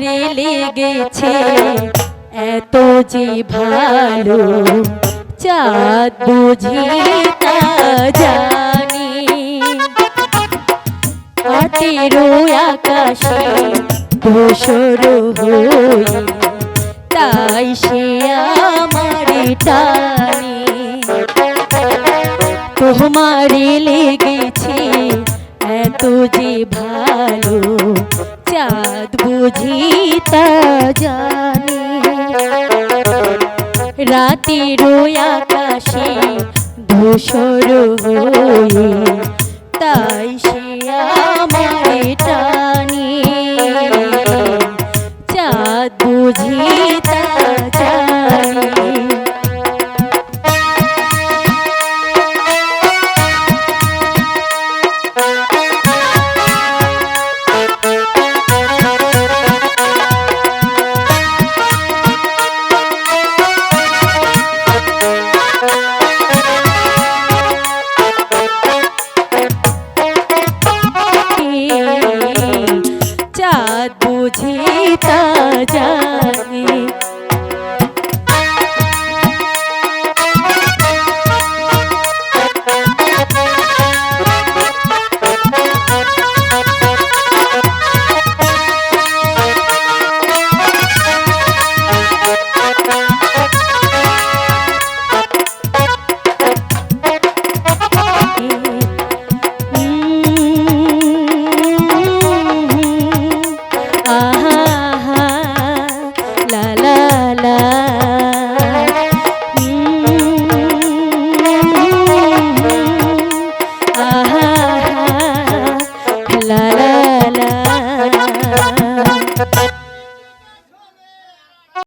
তারে লেগেছে। এত যে ভালো চাঁদ বুঝি তা জানি। কাটেরো আকাশে ধূসর হই তাই সে আমার টানি। তোমারে লেগেছে এত যে ভালো বুঝি তা জানি রাতের আকাশে ধূসর হয়ে তাই সে আমার টানে। চাঁদ বুঝি জানি। চাঁদ তা